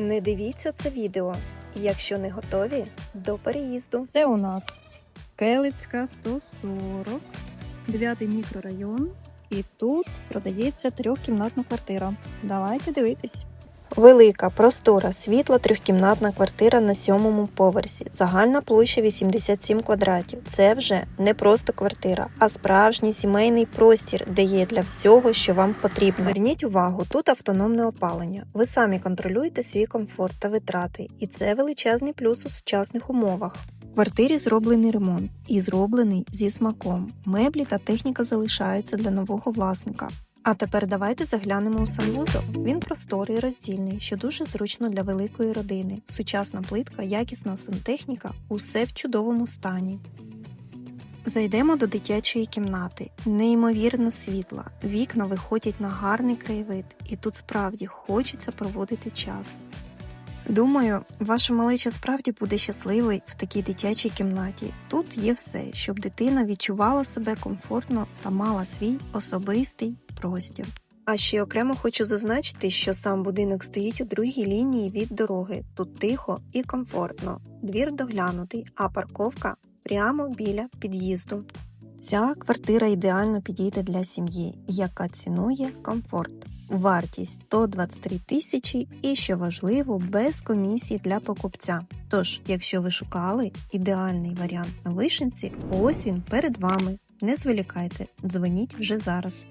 Не дивіться це відео, якщо не готові до переїзду. Це у нас Келицька 140, 9 мікрорайон. І тут продається трьохкімнатна квартира. Давайте дивитись. Велика, простора, світла трьохкімнатна квартира на сьомому поверсі. Загальна площа 87 квадратів. Це вже не просто квартира, а справжній сімейний простір, де є для всього, що вам потрібно. Зверніть увагу, тут автономне опалення. Ви самі контролюєте свій комфорт та витрати, і це величезний плюс у сучасних умовах. В квартирі зроблений ремонт і зроблений зі смаком. Меблі та техніка залишаються для нового власника. А тепер давайте заглянемо у санвузол. Він просторий, роздільний, що дуже зручно для великої родини. Сучасна плитка, якісна сантехніка, усе в чудовому стані. Зайдемо до дитячої кімнати. Неймовірно світла. Вікна виходять на гарний краєвид, і тут справді хочеться проводити час. Думаю, ваша малеча справді буде щасливою в такій дитячій кімнаті. Тут є все, щоб дитина відчувала себе комфортно та мала свій особистий простір. А ще окремо хочу зазначити, що сам будинок стоїть у другій лінії від дороги. Тут тихо і комфортно. Двір доглянутий, а парковка прямо біля під'їзду. Ця квартира ідеально підійде для сім'ї, яка цінує комфорт. Вартість 123 тисячі і, що важливо, без комісії для покупця. Тож, якщо ви шукали ідеальний варіант на вишенці, ось він перед вами. Не зволікайте, дзвоніть вже зараз.